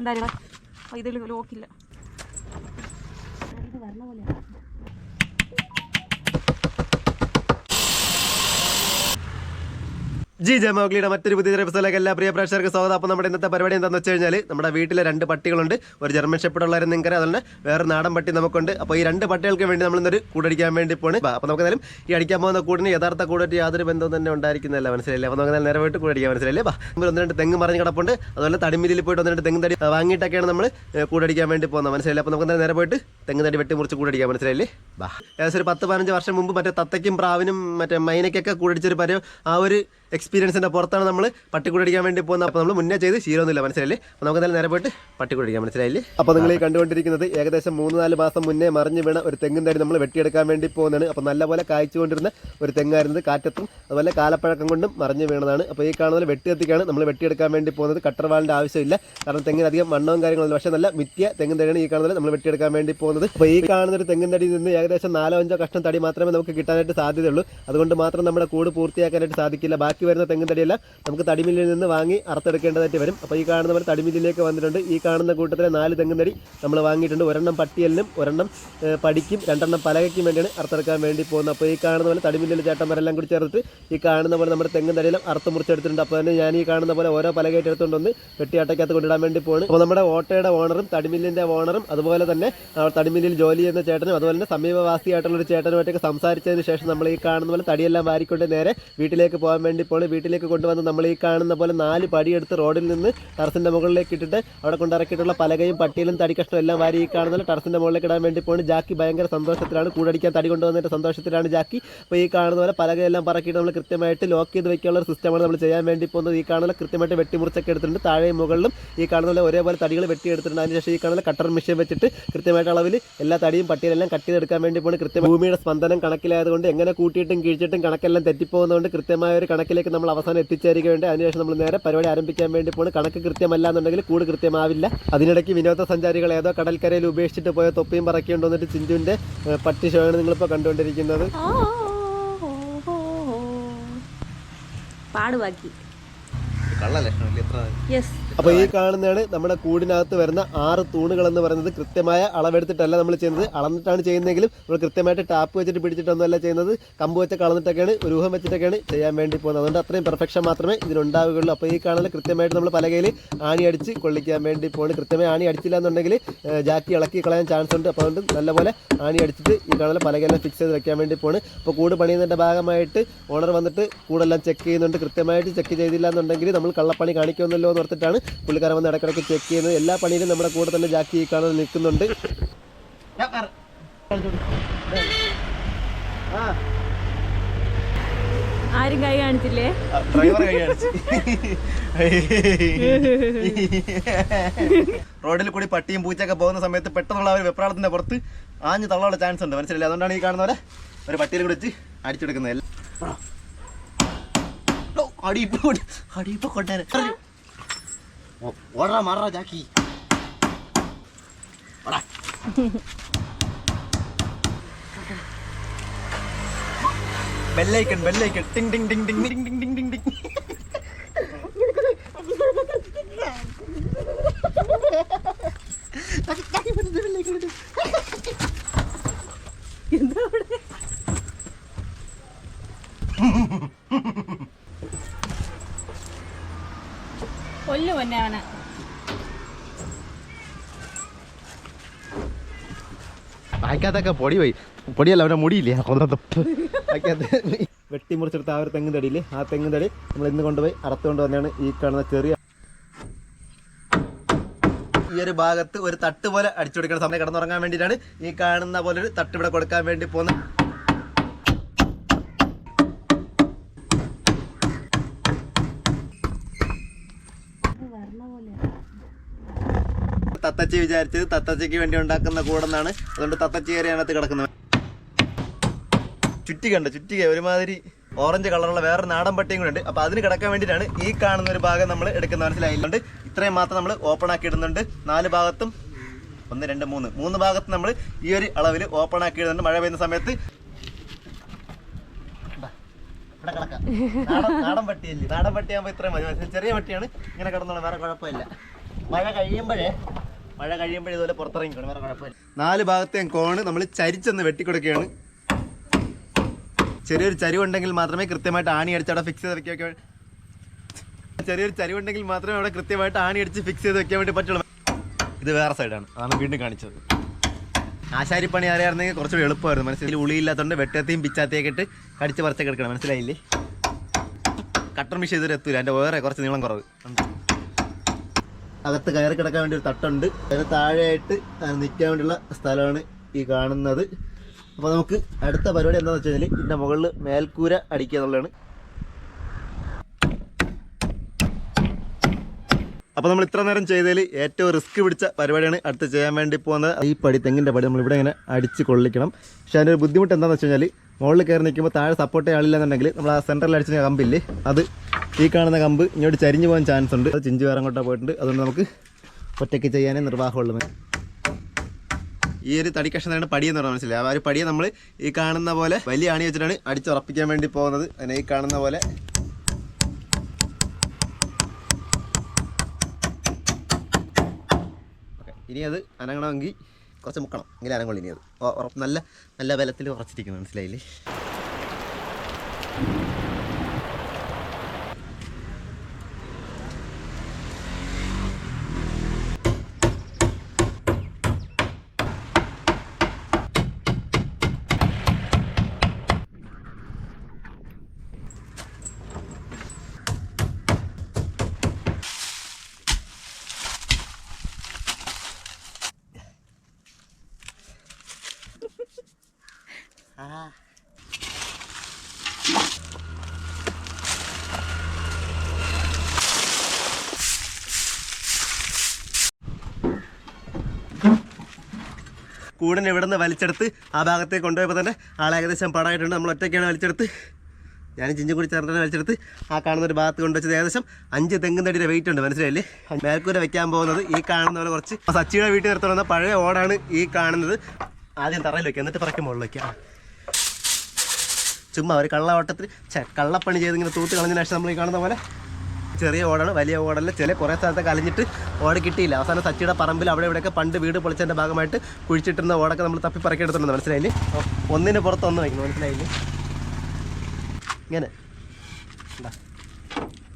എന്തായാലും ഇതിൽ ലോക്കില്ല വരണ പോലെയാണ് ജി ജമോഗ്ലിയുടെ മറ്റൊരു പുതിയ എപ്പിസോഡിലേക്ക് എല്ലാ പ്രിയ പ്രേക്ഷകർക്ക് സ്വാഗതം. അപ്പോൾ നമ്മുടെ ഇന്നത്തെ പരിപാടി എന്താണെന്ന് വെച്ച് കഴിഞ്ഞാൽ നമ്മുടെ വീട്ടിലെ രണ്ട് പട്ടികളുണ്ട്. ഒരു ജർമ്മൻ ഷെപ്പിടുള്ളവരെ നിങ്ങൾക്ക് അതുപോലെ വേറെ നാടൻ പട്ടി നമുക്കുണ്ട്. അപ്പോൾ ഈ രണ്ട് പട്ടികൾക്ക് വേണ്ടി നമ്മൾ ഇന്നൊരു കൂടടിക്കാൻ വേണ്ടി പോണ്. അപ്പോൾ നമുക്ക് എന്തായാലും ഈ അടിക്കാൻ പോകുന്ന കൂടിന് യഥാർത്ഥ കൂടായിട്ട് യാതൊരു ബന്ധവും തന്നെ ഉണ്ടായിരിക്കുന്നില്ല മനസ്സിലായില്ല? അപ്പോൾ നമുക്ക് നേരെ പോയിട്ട് കൂടടിക്കാൻ മനസ്സിലായില്ലേ? ബാ നമ്മൾ ഒന്ന് രണ്ട് തെങ്ങ് മറിഞ്ഞ് കിടപ്പുണ്ട്. അതുപോലെ തടിമിതിൽ പോയിട്ട് ഒന്ന് രണ്ട് തെങ്ങ് തടി വാങ്ങിയിട്ടൊക്കെയാണ് നമ്മൾ കൂടടിക്കാൻ വേണ്ടി പോകുന്നത്. മനസ്സിലായില്ല? അപ്പോൾ നമുക്ക് നേരെ പോയിട്ട് തെങ്ങ് തടി വെട്ടി മുറിച്ച് കൂടടിക്കാൻ മനസ്സിലായില്ലേ? ബാ ഏകദേശം ഒരു പത്ത് പതിനഞ്ച് വർഷം മുമ്പ് മറ്റേ തത്തയ്ക്കും പ്രാവിനും മറ്റേ മൈനയ്ക്കൊക്കെ കൂടടിച്ചൊരു പരം ആ ഒരു എക്സ്പീരിയൻസിന്റെ പുറത്താണ് നമ്മൾ പട്ടി അടിക്കാൻ വേണ്ടി പോകുന്നത്. അപ്പോൾ നമ്മൾ മുന്നേ ചെയ്ത് ശീലമൊന്നുമില്ല മനസ്സിലായില്ലേ? അപ്പോൾ നമുക്ക് നേരെ പോയിട്ട് പട്ടിക്കൂട് അടിക്കാൻ മനസ്സിലായില്ലേ? അപ്പോൾ നിങ്ങൾ ഈ കണ്ടുകൊണ്ടിരിക്കുന്നത് ഏകദേശം മൂന്ന് നാല് മാസം മുന്നേ മറിഞ്ഞു വീണ ഒരു തെങ്ങും തടി നമ്മൾ വെട്ടിയെടുക്കാൻ വേണ്ടി പോകുന്നതാണ്. അപ്പോൾ നല്ലപോലെ കായ്ച്ചുകൊണ്ടിരുന്ന ഒരു തെങ്ങായിരുന്നത് കാറ്റത്തും. അതുപോലെ കാലപ്പഴക്കം കൊണ്ടും മറിഞ്ഞു വീണതാണ്. അപ്പോൾ ഈ കാണുന്നത് വെട്ടിയെത്തിക്കാണ് നമ്മൾ വെട്ടിയെടുക്കാൻ വേണ്ടി പോകുന്നത്. കട്ടർവാളിന്റെ ആവശ്യമില്ല. കാരണം തെങ്ങിന് അധികം മണ്ണവും കാര്യങ്ങളൊന്നും പക്ഷേ നല്ല മിറ്റിയ തെങ്ങും തടിയാണ് ഈ കാണുന്നത് നമ്മൾ വെട്ടിയെടുക്കാൻ വേണ്ടി പോകുന്നത്. അപ്പോൾ ഈ കാണുന്ന ഒരു തെങ്ങിൻ തടിയിൽ നിന്ന് ഏകദേശം നാലോ അഞ്ചോ കഷ്ണം തടി മാത്രമേ നമുക്ക് കിട്ടാനായിട്ട് സാധ്യതയുള്ളൂ. അതുകൊണ്ട് മാത്രം നമ്മുടെ കൂട് പൂർത്തിയാക്കാനായിട്ട് സാധിക്കില്ല. ബാക്കി വരുന്ന തെങ്ങും തടിയെല്ലാം. നമുക്ക് തടിമില്ലിൽ നിന്ന് വാങ്ങി അറുത്തെടുക്കേണ്ടതായിട്ട് വരും. അപ്പോൾ ഈ കാണുന്ന പോലെ തടിമില്ലിലേക്ക് വന്നിട്ടുണ്ട്. ഈ കാണുന്ന കൂട്ടത്തിലെ നാല് തെങ്ങും തടി നമ്മൾ വാങ്ങിയിട്ടുണ്ട്. ഒരെണ്ണം പട്ടിയലിനും ഒരെണ്ണം പടിക്കും രണ്ടെണ്ണം പലകയ്ക്കും വേണ്ടിയാണ് അറുത്തെടുക്കാൻ വേണ്ടി പോകുന്നത്. അപ്പോൾ ഈ കാണുന്ന പോലെ തടിമില്ലിൽ ചേട്ടന്മാരെല്ലാം കൂടി ചേർത്ത് ഈ കാണുന്ന പോലെ നമ്മുടെ തെങ്ങും തടിയെല്ലാം അറുത്ത് മുറിച്ചെടുത്തിട്ടുണ്ട്. അപ്പോൾ തന്നെ ഞാൻ ഈ കാണുന്ന പോലെ ഓരോ പലകയായിട്ട് എടുത്തുകൊണ്ട് വന്ന് വെട്ടിയാട്ടയ്ക്കകത്ത് കൊണ്ടിടാൻ വേണ്ടി പോകുന്നത് അപ്പോൾ നമ്മുടെ ഓട്ടയുടെ ഓണറും തടിമില്ലിന്റെ ഓണറും അതുപോലെ തന്നെ തടിമില്ലിൽ ജോലി ചെയ്യുന്ന ചേട്ടനും അതുപോലെ തന്നെ സമീപവാസിയായിട്ടുള്ള ഒരു ചേട്ടനുമായിട്ടൊക്കെ സംസാരിച്ചതിന് ശേഷം നമ്മൾ ഈ കാണുന്ന പോലെ തടിയെല്ലാം വാരിക്കൊണ്ട് നേരെ വീട്ടിലേക്ക് പോകാൻ വേണ്ടി പോണ് വീട്ടിലേക്ക് കൊണ്ടുവന്ന് നമ്മൾ ഈ കാണുന്ന പോലെ നാല് പടിയെടുത്ത് റോഡിൽ നിന്ന് ടെറസിന്റെ മുകളിലേക്ക് ഇട്ടിട്ട് അവിടെ കൊണ്ടിറക്കിയിട്ടുള്ള പലകയും പട്ടിയിലും തടി കഷ്ണം എല്ലാം വാരി ഈ കാണുന്ന ടെറസിന്റെ മുകളിലേക്ക് ഇടാൻ വേണ്ടി പോകുന്നത് ജാക്കി ഭയങ്കര സന്തോഷത്തിലാണ്. കൂടടിക്കാൻ തടി കൊണ്ടുവന്നിട്ട് സന്തോഷത്തിലാണ് ജാക്കി. അപ്പോൾ ഈ കാണുന്ന പോലെ പലകയെല്ലാം പറക്കിയിട്ട് നമ്മൾ കൃത്യമായിട്ട് ലോക്ക് ചെയ്ത് വയ്ക്കാനുള്ള സിസ്റ്റമാണ് നമ്മൾ ചെയ്യാൻ വേണ്ടി പോകുന്നത്. ഈ കാണുന്ന കൃത്യമായിട്ട് വെട്ടിമുറിച്ചൊക്കെ എടുത്തിട്ടുണ്ട്. താഴെയും മുകളിലും ഈ കാണുന്ന പോലെ ഒരേപോലെ തടികൾ വെട്ടിയെടുത്തിട്ടുണ്ട്. അതിനുശേഷം ഈ കാണുന്ന കട്ടർ മെഷീൻ വെച്ചിട്ട് കൃത്യമായിട്ട് അളവിൽ എല്ലാ തടിയും പട്ടിയിലെല്ലാം കട്ട് ചെയ്തെടുക്കാൻ വേണ്ടി പോകുന്നത് കൃത്യം ഭൂമിയുടെ സ്പന്ദനം കണക്കിലായതുകൊണ്ട് എങ്ങനെ കൂട്ടിയിട്ടും കിഴിച്ചിട്ടും കണക്കെല്ലാം തെറ്റിപ്പോകുന്നതുകൊണ്ട് കൃത്യമായ ഒരു കണക്കിലേക്ക് നമ്മൾ അവസാനം എത്തിച്ചേരുകയുണ്ട് അതിനുശേഷം നമ്മൾ നേരെ പരിപാടി ആരംഭിക്കാൻ വേണ്ടി പോകുന്നത് കണക്ക് കൃത്യമല്ല എന്നുണ്ടെങ്കിൽ കൂട് കൃത്യമാവില്ല. അതിനിടയ്ക്ക് വിനോദസഞ്ചാരികൾ ഏതോ കടൽക്കരയിൽ ഉപേക്ഷിച്ചിട്ട് പോയ തൊപ്പിയും പറക്കിയുണ്ടോ എന്നിട്ട് ചിഞ്ചുവിന്റെ പട്ടി ഷോയാണ് നിങ്ങളിപ്പോൾ കണ്ടുകൊണ്ടിരിക്കുന്നത്. പാടുവാക്കി. കള്ള എത്ര? യെസ് അപ്പോൾ ഈ കാണുന്നതാണ് നമ്മുടെ കൂടിനകത്ത് വരുന്ന ആറ് തൂണുകൾ എന്ന് പറയുന്നത് കൃത്യമായ അളവെടുത്തിട്ടല്ല നമ്മൾ ചെയ്യുന്നത്. അളന്നിട്ടാണ് ചെയ്യുന്നതെങ്കിലും നമ്മൾ കൃത്യമായിട്ട് ടാപ്പ് വെച്ചിട്ട് പിടിച്ചിട്ടൊന്നുമല്ല ചെയ്യുന്നത്. കമ്പ് വെച്ചൊക്കെ അളന്നിട്ടൊക്കെയാണ് ഊഹം വെച്ചിട്ടൊക്കെയാണ് ചെയ്യാൻ വേണ്ടി പോകുന്നത്. അതുകൊണ്ട് അത്രയും പെർഫെക്ഷൻ മാത്രമേ ഇതിനുണ്ടാവുകയുള്ളൂ അപ്പോൾ ഈ കാണുന്ന കൃത്യമായിട്ട് നമ്മൾ പലകയിൽ ആണി അടിച്ച് കൊള്ളിക്കാൻ വേണ്ടി പോകുന്നത് കൃത്യമായി ആണി അടിച്ചില്ല എന്നുണ്ടെങ്കിൽ ജാക്കി ഇളക്കി കളയാൻ ചാൻസ് ഉണ്ട്. അപ്പോൾ അതുകൊണ്ട് നല്ലപോലെ ആണി അടിച്ചിട്ട് ഈ കാണുന്ന പലകയെല്ലാം ഫിക്സ് ചെയ്ത് വെക്കാൻ വേണ്ടി പോണ് അപ്പോൾ കൂട് പണിയുന്നതിന്റെ ഭാഗമായിട്ട് ഓണർ വന്നിട്ട് കൂടെല്ലാം ചെക്ക് ചെയ്യുന്നുണ്ട്. കൃത്യമായിട്ട് ചെക്ക് ചെയ്തില്ല എന്നുണ്ടെങ്കിൽ നമ്മൾ കള്ളപ്പണി കാണിക്കുമെന്നല്ലോ എന്ന് ഓർത്തിട്ടാണ് പുള്ളിക്കാരൻ വന്ന് ഇടയ്ക്കിടയ്ക്ക് ചെക്ക് ചെയ്യുന്നത് എല്ലാ പണിയിലും നമ്മുടെ കൂടെ തന്നെ ജാക്കി ഈ കാണാൻ നിൽക്കുന്നുണ്ട്. ആരും കൈ കാണിച്ചില്ലേ? ഡ്രൈവർ റോഡിൽ കൂടി പട്ടിയും പൂച്ചയൊക്കെ പോകുന്ന സമയത്ത് പെട്ടെന്നുള്ള ഒരു വെപ്രാളത്തിന്റെ പുറത്ത് ആഞ്ഞു തള്ളാനുള്ള ചാൻസ് ഉണ്ട്. മനസ്സിലായി അതുകൊണ്ടാണ് ഈ കാണുന്നവരെ ഒരു പട്ടിയിൽ കൂടി വെച്ച് അടിച്ചെടുക്കുന്നത്. അടി ഇപ്പൊ അടി ഇപ്പൊ കൊണ്ടേനെ ஓடுறா மாடுறா ஜாக்கி. வாடா. பெல்லைக்கன் பெல்லைக்கன் டிங் டிங் டிங் டிங் டிங் டிங் டிங் டிங். டிங் என்ன കൊല്ലു പൊന്നെ അവനെ. വായിക്കാത്തൊക്കെ പൊടി പോയി. പൊടിയല്ല അവന്റെ മുടിയില്ലേ? വെട്ടിമുറിച്ചെടുത്ത ആ ഒരു തെങ്ങ് തടിയില്ലേ? ആ തെങ്ങ് തടി നമ്മൾ ഇന്ന് കൊണ്ടുപോയി അറുത്തുകൊണ്ട് തന്നെയാണ് ഈ കാണുന്ന ചെറിയ ഈ ഒരു ഭാഗത്ത് ഒരു തട്ട് പോലെ അടിച്ചു കൊടുക്കുന്ന സമയം കിടന്നുറങ്ങാൻ വേണ്ടിയിട്ടാണ് ഈ കാണുന്ന പോലെ ഒരു തട്ട് ഇവിടെ കൊടുക്കാൻ വേണ്ടി പോകുന്നത്. തത്തച്ചി വിചാരിച്ചത് തത്തച്ചയ്ക്ക് വേണ്ടി ഉണ്ടാക്കുന്ന കൂടെന്നാണ്. അതുകൊണ്ട് തത്തച്ചി കയറി അതിനകത്ത് കിടക്കുന്നത്. ചുറ്റി കണ്ട? ചുറ്റിക ഒരുമാതിരി ഓറഞ്ച് കളറുള്ള വേറെ നാടൻ പട്ടിയും കൂടെ ഉണ്ട്. അപ്പോൾ അതിന് കിടക്കാൻ വേണ്ടിയിട്ടാണ് ഈ കാണുന്ന ഒരു ഭാഗം നമ്മൾ എടുക്കുന്ന മനസ്സിലായിട്ടുണ്ട് ഇത്രയും മാത്രം നമ്മൾ ഓപ്പൺ ആക്കി ഇടുന്നുണ്ട്. നാല് ഭാഗത്തും ഒന്ന് രണ്ട് മൂന്ന്. മൂന്ന് ഭാഗത്ത് നമ്മൾ ഈ ഒരു അളവിൽ ഓപ്പൺ ആക്കി ഇടുന്നുണ്ട്. മഴ പെയ്യുന്ന സമയത്ത്. നാടൻ പട്ടിയല്ലേ? നാടൻ പട്ടിയാകുമ്പോൾ ഇത്രയും മതി. ചെറിയ പട്ടിയാണ്. ഇങ്ങനെ കിടന്നോളാം. വേറെ കുഴപ്പമില്ല. മഴ കഴിയുമ്പോഴേ മഴ കഴിയുമ്പോഴേ ഇതുപോലെ പുറത്തിറങ്ങിക്കണം വേറെ കുഴപ്പമില്ല. നാല് ഭാഗത്തെയും കോണ് നമ്മൾ ചരിച്ചെന്ന് വെട്ടിക്കൊടുക്കുകയാണ്. ചെറിയൊരു ചരിവുണ്ടെങ്കിൽ മാത്രമേ കൃത്യമായിട്ട് ആണി അടിച്ച് അവിടെ ഫിക്സ് ചെയ്ത് വെക്കാൻ ചെറിയൊരു ചരിവുണ്ടെങ്കിൽ മാത്രമേ അവിടെ കൃത്യമായിട്ട് ആണി അടിച്ച് ഫിക്സ് ചെയ്ത് വെക്കാൻ വേണ്ടി പറ്റുള്ളൂ. ഇത് വേറെ സൈഡാണ് അതാണ് വീണ്ടും കാണിച്ചത്. ആശാരിപ്പണി അറിയാമായിരുന്നെങ്കിൽ കുറച്ചുകൂടി എളുപ്പമായിരുന്നു. മനസ്സിൽ ഉളിയില്ലാത്തതുകൊണ്ട് വെട്ടത്തെയും പിച്ചാത്തെയൊക്കെ ഇട്ട് കടിച്ച് പറിച്ചൊക്കെ എടുക്കണം. മനസ്സിലായില്ലേ? കട്ടർ മിഷ് ചെയ്തൊരു എത്തൂല. എന്റെ വേറെ കുറച്ച് നീളം കുറവ്. അകത്ത് കയറി കിടക്കാൻ വേണ്ടി ഒരു തട്ടുണ്ട്. അതിന് താഴെയായിട്ട് നിൽക്കാൻ വേണ്ടിയുള്ള സ്ഥലമാണ് ഈ കാണുന്നത്. അപ്പോൾ നമുക്ക് അടുത്ത പരിപാടി എന്താണെന്ന് വെച്ച് കഴിഞ്ഞാൽ ഇതിന്റെ മുകളിൽ മേൽക്കൂര അടിക്കുക എന്നുള്ളതാണ്. അപ്പോൾ നമ്മൾ ഇത്ര നേരം ചെയ്തതിൽ ഏറ്റവും റിസ്ക് പിടിച്ച പരിപാടിയാണ് അടുത്ത് ചെയ്യാൻ വേണ്ടി പോകുന്നത്. ഈ പടി തെങ്ങിന്റെ പടി നമ്മൾ ഇവിടെ ഇങ്ങനെ അടിച്ച് കൊള്ളിക്കണം. പക്ഷേ അതിന്റെ ഒരു ബുദ്ധിമുട്ട് എന്താണെന്ന് വെച്ച് കഴിഞ്ഞാൽ മുകളിൽ കയറി നിൽക്കുമ്പോൾ താഴെ സപ്പോർട്ട് ചെയ്യാനില്ലെന്നുണ്ടെങ്കിൽ നമ്മൾ ആ സെന്ററിൽ അടിച്ച കമ്പില്ലേ അത് ഈ കാണുന്ന കമ്പ് ഇങ്ങോട്ട് ചരിഞ്ഞു പോകാൻ ചാൻസ് ഉണ്ട്. അത് ചിഞ്ചു വേറെ അങ്ങോട്ടാണ് പോയിട്ടുണ്ട്. അതുകൊണ്ട് നമുക്ക് ഒറ്റയ്ക്ക് ചെയ്യാനേ നിർവാഹമുള്ളത് ഈ ഒരു തടി പടിയെന്ന് പറഞ്ഞാൽ മനസ്സിലായി? ആ ഒരു പടിയെ നമ്മൾ ഈ കാണുന്ന പോലെ വലിയ ആണി വെച്ചിട്ടാണ് അടിച്ചുറപ്പിക്കാൻ വേണ്ടി പോകുന്നത്. അതിനെ ഈ കാണുന്ന പോലെ. ഇനി അത് അനങ്ങണമെങ്കിൽ കുറച്ച് മുക്കണം. എങ്കിലും അനങ്ങുള്ളൂ ഇനി നല്ല നല്ല ബലത്തിൽ ഉറച്ചിരിക്കുന്നു. മനസ്സിലായില്ലേ? കൂടിന് ഇവിടെ നിന്ന് വലിച്ചെടുത്ത് ആ ഭാഗത്തേക്ക് കൊണ്ടുപോയപ്പോൾ തന്നെ ആൾ ഏകദേശം പടമായിട്ടുണ്ട് നമ്മൾ ഒറ്റയ്ക്കാണ് വലിച്ചെടുത്ത്. ഞാൻ ചിഞ്ചും കൂടി ചേർന്നിട്ട് വലിച്ചെടുത്ത്. ആ കാണുന്ന ഒരു ഭാഗത്ത് കൊണ്ടുവച്ചത് ഏകദേശം അഞ്ച് തെങ്ങും തടിയുടെ വെയിറ്റ് ഉണ്ട്. മനസ്സിലായില്ലേ? മേൽക്കൂര വെക്കാൻ പോകുന്നത് ഈ കാണുന്ന പോലെ കുറച്ച്. സച്ചിയുടെ വീട്ടിൽ നിർത്തുന്ന പഴയ ഓടാണ് ഈ കാണുന്നത്. ആദ്യം തറയിൽ വെക്കുക. എന്നിട്ട് പറയ്ക്കുമ്പോൾ മുകളിൽ വെക്കുക. ചുമ്മാ ഒരു കള്ളവട്ടത്തിൽ കള്ളപ്പണി ചെയ്ത് ഇങ്ങനെ തൂത്ത് കളഞ്ഞതിന് ശേഷം നമ്മൾ ഈ കാണുന്ന പോലെ ചെറിയ ഓടാണ് വലിയ ഓടല്ല ചില കുറേ സ്ഥലത്തൊക്കെ കളഞ്ഞിട്ട് ഓട് കിട്ടിയില്ല. അവസാനം സച്ചിയുടെ പറമ്പിൽ അവിടെ ഇവിടെയൊക്കെ പണ്ട് വീട് പൊളിച്ചതിന്റെ ഭാഗമായിട്ട് കുഴിച്ചിട്ടിരുന്ന ഓടൊക്കെ നമ്മൾ തപ്പി പറക്കി എടുത്തിട്ടുണ്ട് മനസ്സിലായില്ലേ? ഒന്നിന് പുറത്ത് ഒന്ന് വയ്ക്കുന്നു. മനസ്സിലായില്ലേ? ഇങ്ങനെ.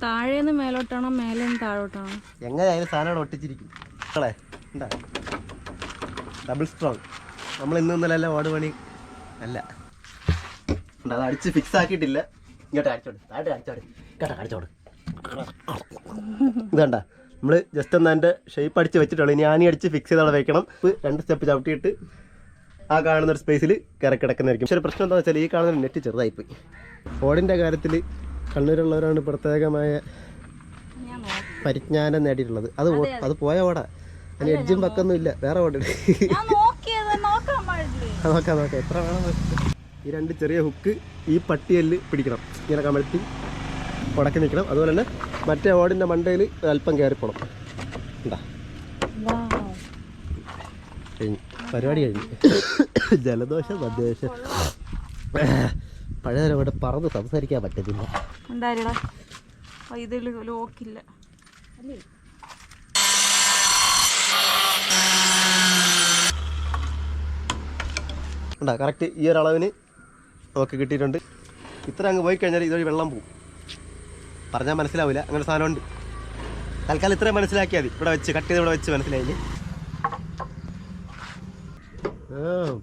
താഴേന്ന് മേലോട്ടാണോ മേലെ താഴോട്ടാണോ? എങ്ങനെയായാലും സാധനം ഒട്ടിച്ചിരിക്കും. മക്കളെ ഡബിൾ സ്ട്രോങ് നമ്മൾ ഇന്നും ഇന്നലെ ഓട് പണി അല്ല. അത് അടിച്ച് ഫിക്സ് ആക്കിയിട്ടില്ല. ഇങ്ങോട്ട് അടിച്ചോട്. താഴെ അടിച്ചോട്. കേട്ടോ അടിച്ചോട്. ഇതണ്ട നമ്മൾ ജസ്റ്റ് ഒന്ന് അതിന്റെ ഷേപ്പ് അടിച്ച് വെച്ചിട്ടുള്ളൂ. ഇനി ആണി അടിച്ച് ഫിക്സ് ചെയ്ത് അവിടെ വെക്കണം. ഇപ്പ് രണ്ട് സ്റ്റെപ്പ് ചവിട്ടിയിട്ട് ആ കാണുന്ന ഒരു സ്പേസിൽ കയറി കിടക്കുന്നതായിരിക്കും. പക്ഷേ പ്രശ്നം എന്താണെന്ന് വെച്ചാൽ ഈ കാണുന്ന നെറ്റ് ചെറുതായിപ്പോയി. ഫോണിന്റെ കാര്യത്തിൽ കണ്ണൂരുള്ളവരാണ് പ്രത്യേകമായ പരിജ്ഞാനം നേടിയിട്ടുള്ളത്. അത് അത് പോയ ഓടാ. അതിന് എഡ്ജും പക്കൊന്നും ഇല്ല വേറെ ഓടുണ്ട് പാടില്ലേ? നോക്കാം നോക്കാം. എത്ര വേണം. ഈ രണ്ട് ചെറിയ ഹുക്ക് ഈ പട്ടിയല്ല് പിടിക്കണം. ഇങ്ങനെ കമഴ്ത്തി ഉടക്കി നിൽക്കണം അതുപോലെ തന്നെ മറ്റേ ഓടിന്റെ മണ്ടയിൽ അല്പം കയറിപ്പോണം. ഉണ്ടാ കഴിഞ്ഞു. പരിപാടി കഴിഞ്ഞു. ജലദോഷം മദ്യദോഷം. പഴയ ഇവിടെ പറന്ന് സംസാരിക്കാൻ പറ്റത്തില്ല. ഇതിൽ ലോക്കില്ല അല്ലേ കറക്റ്റ് ഈ ഒരു അളവിന് നമുക്ക് കിട്ടിയിട്ടുണ്ട്. ഇത്ര അങ്ങ് പോയി കഴിഞ്ഞാൽ ഇതൊരു വെള്ളം പോവും. പറഞ്ഞാൽ മനസ്സിലാവില്ല. അങ്ങനെ സാധനമുണ്ട്. തൽക്കാലം ഇത്രയും മനസ്സിലാക്കിയാൽ മതി. ഇവിടെ വെച്ച് കട്ട് ചെയ്ത് ഇവിടെ വെച്ച് മനസ്സിലായി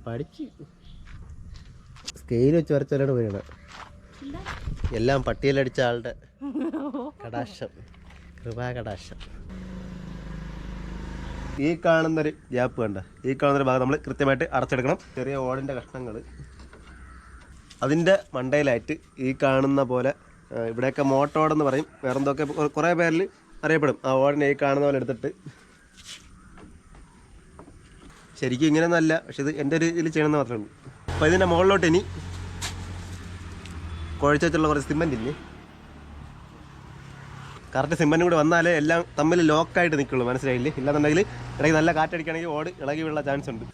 പഠിച്ച് സ്കെയിൽ വെച്ച് വരച്ചവരാണ് വീണത് എല്ലാം പട്ടിയലടിച്ച ആളുടെ കടാശം കൃപാ കടാശം ഈ കാണുന്നൊരു ഗ്യാപ്പ് കണ്ട. ഈ കാണുന്നൊരു ഭാഗം നമ്മൾ കൃത്യമായിട്ട് അടച്ചെടുക്കണം. ചെറിയ ഓടിന്റെ കഷ്ണങ്ങൾ അതിന്റെ മണ്ടയിലായിട്ട് ഈ കാണുന്ന പോലെ ഇവിടെയൊക്കെ മോട്ടോടെന്ന് പറയും. വേറെ എന്തൊക്കെ കുറേ പേരിൽ അറിയപ്പെടും. ആ ഓടിനെ ഈ കാണുന്ന പോലെ എടുത്തിട്ട്. ശരിക്കും ഇങ്ങനെയൊന്നും അല്ല പക്ഷെ ഇത് എന്റെ ഒരു ഇതിൽ ചെയ്യണമെന്ന് മാത്രമേ ഉള്ളൂ. അപ്പോൾ ഇതിന്റെ മുകളിലോട്ട് ഇനി കുഴച്ച് വെച്ചുള്ള കുറച്ച് സിമെന്റ് ഇല്ലേ? കറക്റ്റ് സിമെന്റും കൂടി വന്നാലേ എല്ലാം തമ്മിൽ ലോക്കായിട്ട് നിൽക്കുള്ളൂ മനസ്സിലായില്ലേ? ഇല്ലാന്നുണ്ടെങ്കിൽ ഇടയ്ക്ക് നല്ല കാറ്റടിക്കുകയാണെങ്കിൽ ഓട് ഇളകി വീഴാൻ ചാൻസ് ഉണ്ട്.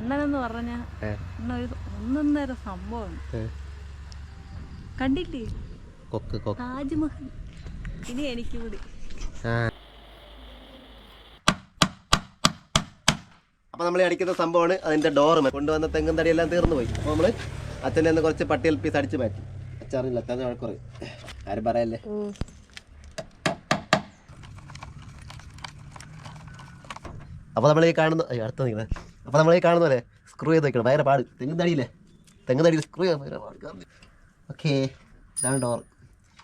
അണ്ണനെന്ന് പറഞ്ഞ. അണ്ണൊരു ഒന്നൊന്നര സംഭവം. കണ്ടില്ലേ? കൊക്ക് കൊക്ക്. താജ്മഹൽ. ഇനി എനിക്ക് കൂടി അപ്പൊ നമ്മൾ അടിക്കുന്ന സംഭവമാണ് അതിന്റെ ഡോറ് കൊണ്ടുവന്ന തെങ്ങും തടിയെല്ലാം തീർന്നു പോയി അപ്പൊ നമ്മൾ അച്ഛന്റെ നിന്ന് കുറച്ച് പട്ടിയൽ പീസ് അടിച്ചു മാറ്റി. അച്ചാറില്ല അച്ഛൻ വഴക്കുറ ആരും പറയല്ലേ? അപ്പൊ നമ്മൾ ഈ കാണുന്ന അടുത്ത നിൽക്കുന്നത് അപ്പൊ നമ്മൾ ഈ കാണുന്ന പോലെ സ്ക്രൂ ചെയ്ത് വെക്കണം. ഭയങ്കര പാട്. തെങ്ങ് തടിയില്ലേ തെങ്ങ് തടിയിൽ സ്ക്രൂ ചെയ്യാൻ ഭയങ്കര പാട്. ഓക്കെ ഇതാണ് ഡോർ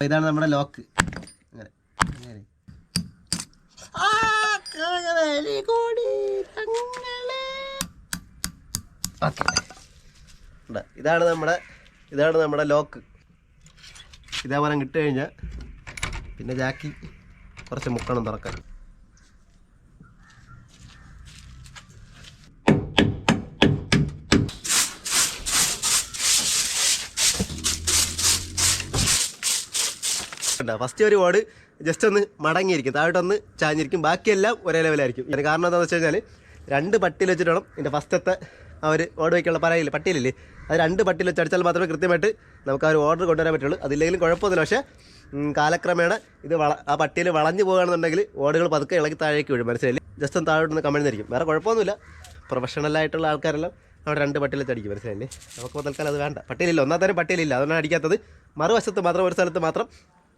ഇതാണ് നമ്മുടെ ലോക്ക് അങ്ങനെ ഇതാണ് നമ്മുടെ ഇതാണ് നമ്മുടെ ലോക്ക് ഇതേപോലെ കിട്ടുകഴിഞ്ഞാൽ പിന്നെ ജാക്കി കുറച്ച് മുക്കണം തുറക്കാൻ. ഫസ്റ്റ് ഒരു ഓട് ജസ്റ്റ് ഒന്ന് മടങ്ങിയിരിക്കും. താഴോട്ടൊന്ന് ചാഞ്ഞിരിക്കും. ബാക്കിയെല്ലാം ഒരേ ലെവലായിരിക്കും ഇതിന് കാരണം എന്താണെന്ന് വെച്ച് കഴിഞ്ഞാൽ രണ്ട് പട്ടിയിൽ വെച്ചിട്ട് വേണം ഇതിന്റെ ഫസ്റ്റത്തെ ആ ഒരു ഓട് വയ്ക്കാനുള്ള പറയില്ലേ പട്ടിയിലില്ലേ? അത് രണ്ട് പട്ടിയിൽ വെച്ച് അടിച്ചാൽ മാത്രമേ കൃത്യമായിട്ട് നമുക്ക് ആ ഒരു ഓർഡർ കൊണ്ടുവരാൻ പറ്റുള്ളൂ. അതില്ലെങ്കിലും കുഴപ്പമൊന്നുമില്ല. പക്ഷേ കാലക്രമേണ ഇത് വള ആ പട്ടിയിൽ വളഞ്ഞു പോകുകയാണെന്നുണ്ടെങ്കിൽ ഓടുകൾ പതുക്കെ ഇളകി താഴേക്ക് വീഴും. മനസ്സിലായില്ലേ? ജസ്റ്റ് ഒന്ന് താഴോട്ട് ഒന്ന് കമഴ്ന്നിരിക്കും വേറെ കുഴപ്പമൊന്നുമില്ല. പ്രൊഫഷണലായിട്ടുള്ള ആൾക്കാരെല്ലാം അവിടെ രണ്ട് പട്ടിയിൽ അടിക്കും. മനസ്സിലായില്ലേ? നമുക്ക് തൽക്കാലം അത് വേണ്ട. പട്ടിയിലില്ല. ഒന്നാം തരം പട്ടിയിലില്ല. അതുകൊണ്ടാണ് അടിക്കാത്തത്. മറുവശത്ത് മാത്രം ഒരു സ്ഥലത്ത് മാത്രം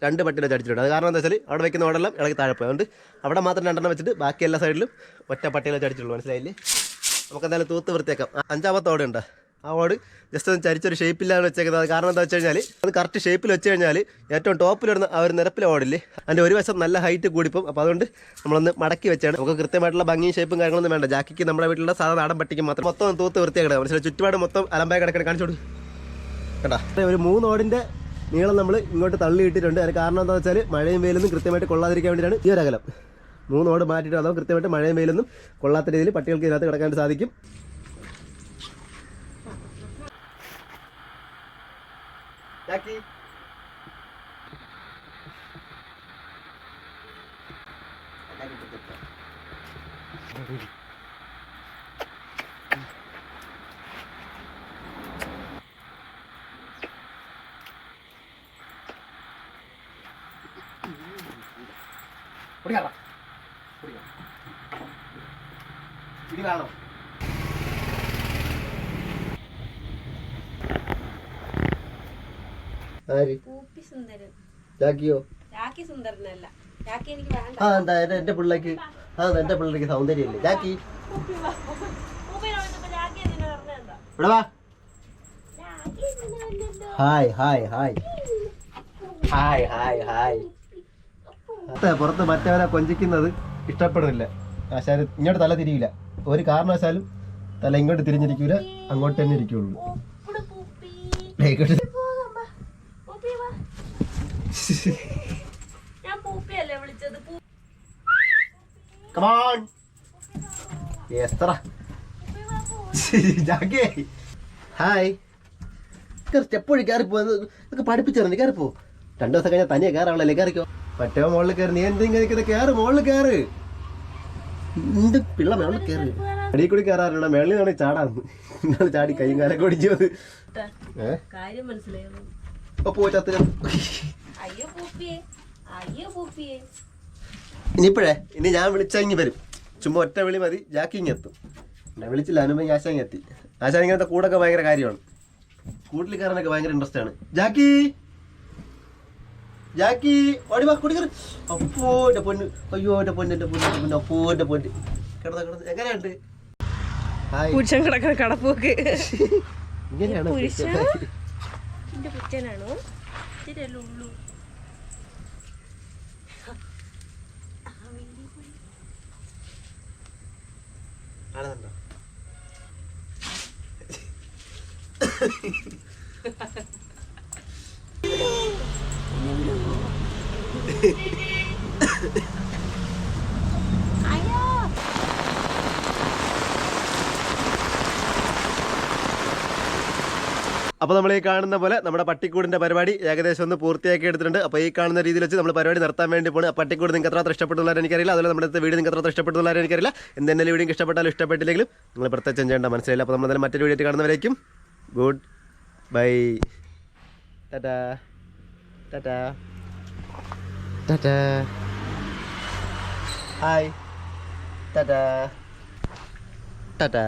രണ്ട് പട്ടിയിൽ വെച്ച് അടിച്ചിട്ടുണ്ട്. അത് കാരണം എന്താ വെച്ചാൽ അവിടെ വെക്കുന്ന ഓടെല്ലാം ഇളകി താഴെ പോയി. അതുകൊണ്ട് അവിടെ മാത്രം രണ്ടെണ്ണം വെച്ചിട്ട് ബാക്കി എല്ലാ സൈഡിലും ഒറ്റ പട്ടികളെ അടിച്ചിട്ടുള്ളൂ. മനസ്സിലായില്ലേ? നമുക്ക് എന്തായാലും തൂത്ത് വൃത്തിയാക്കാം. അഞ്ചാമത്തെ ഓട് ഉണ്ട് ആ ഓട് ജസ്റ്റ് ഒന്ന് ചരിച്ചൊരു ഷേപ്പിലാണ് വെച്ചേക്കുന്നത്. അത് കാരണം എന്താ വെച്ച് കഴിഞ്ഞാൽ അത് കറക്റ്റ് ഷേപ്പിൽ വെച്ച് കഴിഞ്ഞാൽ ഏറ്റവും ടോപ്പിൽ വരുന്ന ആ ഒരു നിരപ്പിലെ ഓടില്ലേ? അതിന്റെ ഒരു വശം നല്ല ഹൈറ്റ് കൂടിപ്പം. അപ്പോൾ അതുകൊണ്ട് നമ്മളൊന്ന് മടക്കി വെച്ചാണ്. നമുക്ക് കൃത്യമായിട്ടുള്ള ഭംഗിയും ഷേപ്പും കാര്യങ്ങളൊന്നും വേണ്ട. ജാക്കിക്ക് നമ്മുടെ വീട്ടിലുള്ള സാധാ നാടൻ പട്ടിക്ക് മാത്രം. മൊത്തം തൂത്ത് വൃത്തിയാക്കണം. മനസ്സിലായി? ചുറ്റുപാട് മൊത്തം അലമ്പായി കിടക്കണം. കാണിച്ചു കൊടുക്കും കേട്ടോ ഒരു മൂന്ന് ഓടിന്റെ നീളം നമ്മൾ ഇങ്ങോട്ട് തള്ളി ഇട്ടിട്ടുണ്ട് അതിന് കാരണം എന്താ വെച്ചാൽ മഴയും വെയിലൊന്നും കൃത്യമായിട്ട് കൊള്ളാതിരിക്കാൻ വേണ്ടിയിട്ടാണ് ഈ ഒരു അകലം. മൂന്നോട് മാറ്റിയിട്ട് അതോ കൃത്യമായിട്ട് മഴയും വെയിലൊന്നും കൊള്ളാത്ത രീതിയിൽ പട്ടികൾക്ക് ഇതിനകത്ത് കിടക്കാൻ സാധിക്കും. Thank കുടിക്കാളാ. കുടിക്കാം. ഇനി കാണോ ആര് ജാക്കിയോ ആ എന്താ എന്റെ പിള്ളേക്ക് ആ എന്റെ പിള്ളേക്ക് സൗന്ദര്യമില്ലേ. ജാക്കി ഇവിടെ വാ. Hi hi hi. Hi hi hi. പുറത്ത് മറ്റവരെ കൊഞ്ചിക്കുന്നത് ഇഷ്ടപ്പെടുന്നില്ല ആശാരി ഇങ്ങോട്ട് തല തിരിയില്ല. ഒരു കാരണവശാലും തല ഇങ്ങോട്ട് തിരിഞ്ഞിരിക്കൂല അങ്ങോട്ട് തന്നെ ഇരിക്കുള്ളൂ. ജാക്കേ. ഹായ് സ്റ്റെപ്പ് കയറിപ്പോ ഇതൊക്കെ പഠിപ്പിച്ചു കയറിപ്പോ രണ്ടു ദിവസം കഴിഞ്ഞാൽ തനിയെ കയറാണല്ലേ കയറിക്കോ? മറ്റേ മുകളിൽ കയറി. നീ എന്തെങ്കിലും ഇരിക്കുന്നത് കയറ് മുകളിൽ കയറ് എന്ത് പിള്ള മേളിൽ കയറി അടി കൂടി കയറാറില്ല മേളിൽ നിന്നാണ് ചാടാന്ന് ഇന്നാണ് ചാടി കൈയും കാലൊക്കെ ഓടിച്ചത് ഏ? കാര്യം മനസ്സിലായോ? അപ്പോ ചത്തിന് അയ്യോ പൂപ്പിയെ. അയ്യോ പൂപ്പിയെ. ഇനിയിപ്പോഴേ ഇനി ഞാൻ വിളിച്ചാൽ ഇങ്ങി വരും. ചുമ്മാ ഒറ്റ വിളി മതി. ജാക്കി ഇങ്ങ് എത്തും. എന്നെ വിളിച്ചില്ല അനുഭവം ആശാങ്ങി എത്തി. ആശാൻ ഇങ്ങനത്തെ കൂടൊക്കെ ഭയങ്കര കാര്യമാണ്. കൂട്ടിൽ കയറാനൊക്കെ ഭയങ്കര ഇൻട്രസ്റ്റ് ആണ്. ജാക്കി! ജാക്കി ഓടി വാ കൂടി കയറി അപ്പോ എന്റെ പൊന്ന് അയ്യോ എന്റെ പൊന്ന് എന്റെ പൊന്ന് എന്റെ പൊന്ന് അപ്പോ എന്റെ പൊന്ന് കിടന്ന കിടന്ന് എങ്ങനെയുണ്ട് പുരുഷൻ കിടക്കുന്ന കടപ്പോക്ക് ഇങ്ങനെയാണ് പുരുഷ? എന്റെ പുറ്റനാണോ ഇത്തിരിയല്ലേ ഉള്ളൂ കാണുന്നുണ്ടോ അയ്യോ അപ്പോൾ നമ്മൾ ഈ കാണുന്ന പോലെ നമ്മുടെ പട്ടിക്കൂടിന്റെ പരിപാടി ഏകദേശം ഒന്ന് പൂർത്തിയാക്കി എടുത്തിട്ടുണ്ട്. അപ്പോൾ ഈ കാണുന്ന രീതിയിൽ വെച്ച് നമ്മൾ പരിപാടി നിർത്താൻ വേണ്ടി ആ പട്ടിക്കൂട് നിങ്ങൾക്ക് എത്ര ഇഷ്ടപ്പെട്ടുള്ളവരെ എനിക്കറിയില്ല. അതുപോലെ നമ്മുടെ വീട് നിങ്ങൾക്ക് എത്ര ഇഷ്ടപ്പെട്ടുള്ളവരെ എനിക്കറിയില്ല. എന്തെങ്കിലും വീഡിയോ ഇഷ്ടപ്പെട്ടാലും ഇഷ്ടപ്പെട്ടില്ലെങ്കിലും നിങ്ങൾ പ്രത്യേകം ചെയ്യേണ്ട മനസ്സിലായില്ല. അപ്പോൾ നമ്മൾ മറ്റൊരു വീഡിയോ കാണുന്നവരേക്കും ഗുഡ് ബൈ. ടാറ്റാ. ടാറ്റാ. ടാറ്റാ ഹായ് ടാറ്റാ ടാറ്റാ